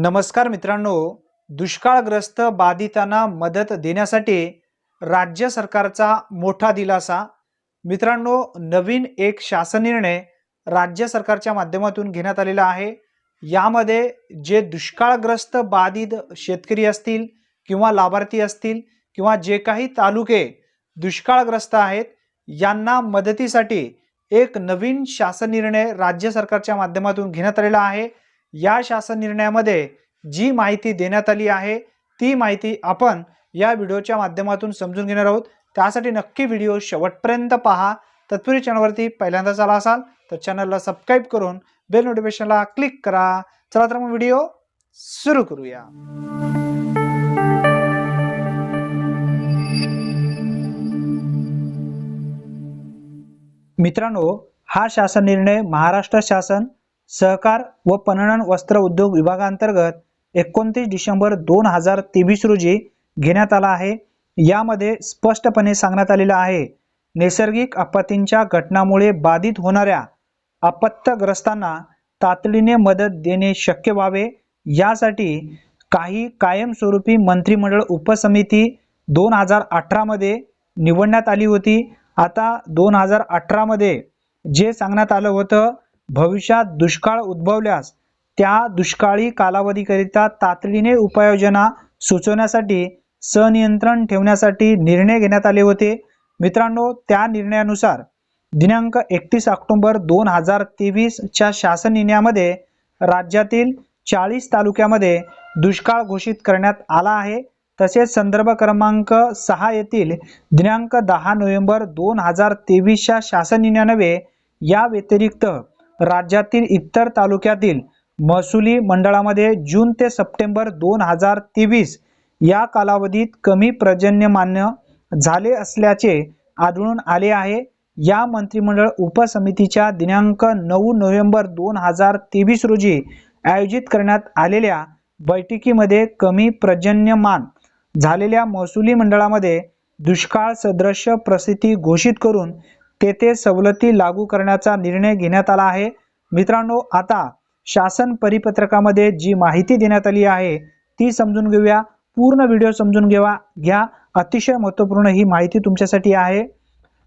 नमस्कार मित्रांनो दुष्काळग्रस्त बाधितांना मदत देण्यासाठी राज्य सरकारचा मोठा दिलासा. मित्रांनो नवीन एक शासन निर्णय राज्य सरकारच्या माध्यमातून घेण्यात आलेला आहे. यामध्ये जे दुष्काळग्रस्त बाधित शेतकरी असतील किंवा लाभार्थी असतील किंवा जे काही तालुके दुष्काळग्रस्त आहेत यांना मदतीसाठी एक नवीन शासन निर्णय राज्य सरकारच्या माध्यमातून घेण्यात आलेला आहे. या शासन निर्णयामध्ये जी माहिती देण्यात आली आहे ती माहिती आपण या व्हिडिओच्या माध्यमातून समजून घेणार आहोत. त्यासाठी नक्की व्हिडिओ शेवटपर्यंत पहा. तत्पूर्वी चॅनलवरती पहिल्यांदाच आला असाल तर चॅनलला सबस्क्राईब करून बेल नोटिफिकेशनला क्लिक करा. चला तर मग व्हिडिओ सुरू करूया. मित्रांनो हा शासन निर्णय महाराष्ट्र शासन सहकार व पणन वस्त्र उद्योग विभागांतर्गत एकोणतीस डिसेंबर दोन हजार तेवीस रोजी घेण्यात आला आहे. यामध्ये स्पष्टपणे सांगण्यात आलेलं आहे नैसर्गिक आपत्तींच्या घटनामुळे बाधित होणाऱ्या आपत्तग्रस्तांना तातडीने मदत देणे शक्य व्हावे. यासाठी काही कायमस्वरूपी मंत्रिमंडळ उपसमिती दोन हजार अठरामध्ये निवडण्यात आली होती. आता दोन हजार अठरामध्ये जे सांगण्यात आलं होतं भविष्यात दुष्काळ उद्भवल्यास त्या दुष्काळी कालावधीकरिता तातडीने उपाययोजना सुचवण्यासाठी सनियंत्रण ठेवण्यासाठी निर्णय घेण्यात आले होते. मित्रांनो त्या निर्णयानुसार दिनांक एकतीस ऑक्टोबर दोन हजार तेवीसच्या शासन निर्णयामध्ये राज्यातील चाळीस तालुक्यामध्ये दुष्काळ घोषित करण्यात आला आहे. तसेच संदर्भ क्रमांक सहा येथील दिनांक दहा नोव्हेंबर दोन हजार तेवीसच्या शासन निर्णयानवे या व्यतिरिक्त राज्यातील इतर तालुक्यातील महसुली मंडळामध्ये जून ते सप्टेंबर दोन हजार तेवीस या कालावधीत कमी पर्जन्यमान्य झाले असल्याचे आढळून आले आहे. या मंत्रिमंडळ उपसमितीच्या दिनांक नऊ नोव्हेंबर दोन हजार तेवीस रोजी आयोजित करण्यात आलेल्या बैठकीमध्ये कमी पर्जन्यमान झालेल्या महसुली मंडळामध्ये दुष्काळ सदृश प्रसिद्धी घोषित करून तेथे सवलती लागू करण्याचा निर्णय घेण्यात आला आहे. मित्रांनो आता शासन परिपत्रकामध्ये जी माहिती देण्यात आली आहे ती समजून घेऊया. पूर्ण व्हिडिओ समजून घेवा. घ्या. अतिशय महत्त्वपूर्ण ही माहिती तुमच्यासाठी आहे.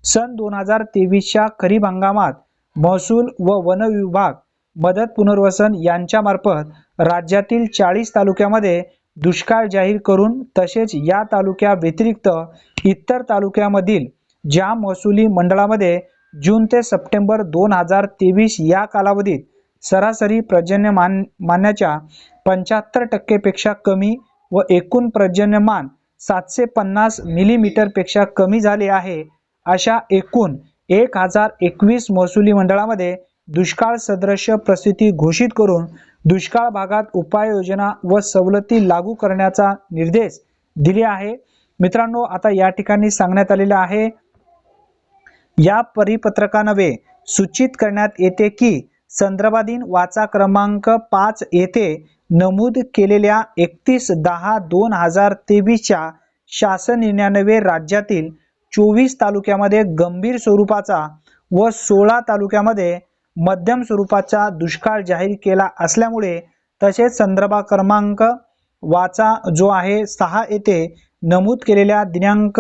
सन दोन हजार तेवीसच्या खरीप हंगामात महसूल व वन विभाग मदत पुनर्वसन यांच्यामार्फत राज्यातील चाळीस तालुक्यामध्ये दुष्काळ जाहीर करून तसेच या तालुक्या व्यतिरिक्त इतर तालुक्यामधील ज्या महसुली मंडळामध्ये जून ते सप्टेंबर दोन हजार तेवीस या कालावधीत सरासरी पर्जन्यमान मान्याच्या पंच्याहत्तर टक्केपेक्षा कमी व एकूण पर्जन्यमान सातशे पन्नास मिलीमीटरपेक्षा कमी झाले आहे अशा एकूण एक हजार एकवीस महसुली मंडळामध्ये दुष्काळ सदृश परिस्थिती घोषित करून दुष्काळ भागात उपाययोजना व सवलती लागू करण्याचा निर्देश दिले आहे. मित्रांनो आता या ठिकाणी सांगण्यात आलेलं आहे या परिपत्रकानवे सूचित करण्यात येते की संदर्भाधीन वाचा क्रमांक पाच येथे नमूद केलेल्या एकतीस दहा दोन हजार तेवीसच्या शासन निर्णयानवे राज्यातील चोवीस तालुक्यामध्ये गंभीर स्वरूपाचा व सोळा तालुक्यामध्ये मध्यम स्वरूपाचा दुष्काळ जाहीर केला असल्यामुळे तसेच संदर्भ क्रमांक वाचा जो आहे सहा येथे नमूद केलेल्या दिनांक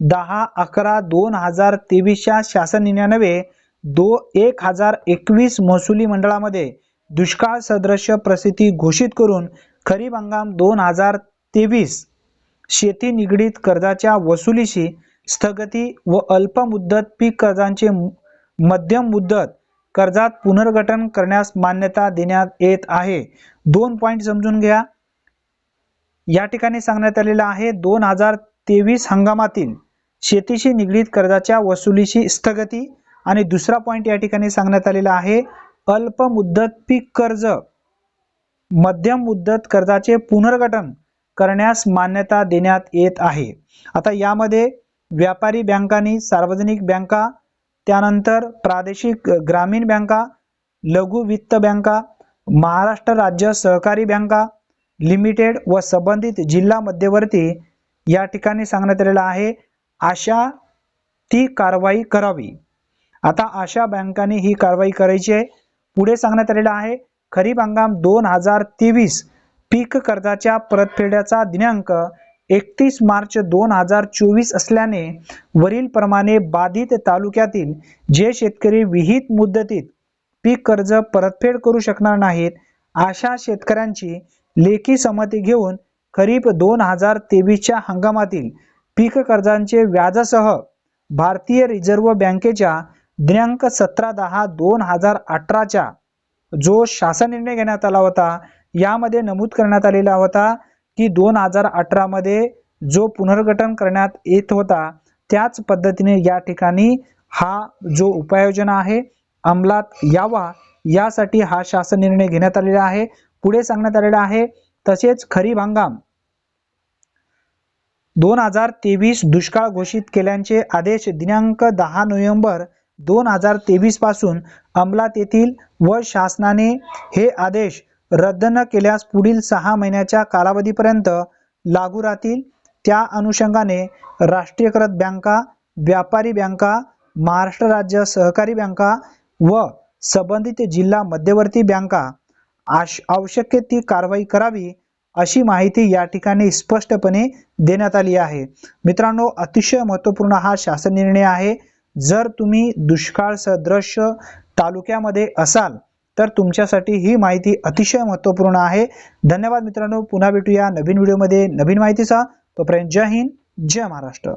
दहा अकरा दोन हजार तेवीसच्या शासन निर्णयानवे दो एक हजार एकवीस महसुली मंडळामध्ये दुष्काळ सदृश प्रसिद्धी घोषित करून खरीप हंगाम दोन हजार तेवीस शेती निगडीत कर्जाच्या वसुलीशी स्थगिती व अल्प मुदत पीक कर्जांचे मध्यम मुदत कर्जात पुनर्गठन करण्यास मान्यता देण्यात येत आहे. दोन पॉईंट समजून घ्या. या ठिकाणी सांगण्यात आलेलं आहे दोन हजार तेवीस हंगामातील शेतीशी निगडीत कर्जाच्या वसुलीची स्थगिती आणि दुसरा पॉईंट या ठिकाणी सांगण्यात आलेला आहे अल्प मुदत पीक कर्ज. मध्यम मुदत कर्जाचे पुनर्गठन करण्यास मान्यता देण्यात येत आहे. आता यामध्ये व्यापारी बँकांनी सार्वजनिक बँका त्यानंतर प्रादेशिक ग्रामीण बँका लघु वित्त बँका महाराष्ट्र राज्य सहकारी बँका लिमिटेड व संबंधित जिल्हा मध्यवर्ती या ठिकाणी सांगण्यात आलेलं आहे. अशा ती कारवाई करावी. आता अशा बँकांनी ही कारवाई करायची आहे. पुढे सांगण्यात आलेलं आहे खरीप हंगाम दोन हजार तेवीस पीक कर्जाच्या परतफेड्याचा दिनांक एकतीस मार्च दोन हजार चोवीस असल्याने वरील प्रमाणे बाधित तालुक्यातील जे शेतकरी विहित मुदतीत पीक कर्ज परतफेड करू शकणार नाहीत अशा शेतकऱ्यांची लेखी संमती घेऊन खरीप दोन हजार तेवीसच्या हंगामातील पीक कर्जांचे व्याजासह भारतीय रिझर्व्ह बँकेच्या दिनांक सतरा दहा दोन हजार अठराच्या जो शासन निर्णय घेण्यात आला होता यामध्ये नमूद करण्यात आलेला होता की दोन हजार अठरामध्ये जो पुनर्गठन करण्यात येत होता त्याच पद्धतीने या ठिकाणी हा जो उपाययोजना आहे अंमलात यावा यासाठी हा शासन निर्णय घेण्यात आलेला आहे. पुढे सांगण्यात आलेलं आहे तसेच खरीप हंगाम. दोन हजार तेवीस दुष्काळ घोषित केल्याचे आदेश दिनांक दहा नोव्हेंबर दोन हजार तेवीसपासून अंमलात येतील व शासनाने हे आदेश रद्द न केल्यास पुढील सहा महिन्याच्या कालावधीपर्यंत लागू राहतील. त्या अनुषंगाने राष्ट्रीयकृत बँका व्यापारी बँका महाराष्ट्र राज्य सहकारी बँका व संबंधित जिल्हा मध्यवर्ती बँका आवश्यक ती कारवाई करावी अशी माहिती या ठिकाणी स्पष्टपणे देण्यात आली आहे. मित्रांनो अतिशय महत्त्वपूर्ण हा शासन निर्णय आहे. जर तुम्ही दुष्काळ सदृश तालुक्यामध्ये असाल तर तुमच्यासाठी ही माहिती अतिशय महत्त्वपूर्ण आहे. धन्यवाद मित्रांनो. पुन्हा भेटूया नवीन व्हिडिओमध्ये. नवीन माहितीचा तोपर्यंत जय हिंद जय महाराष्ट्र.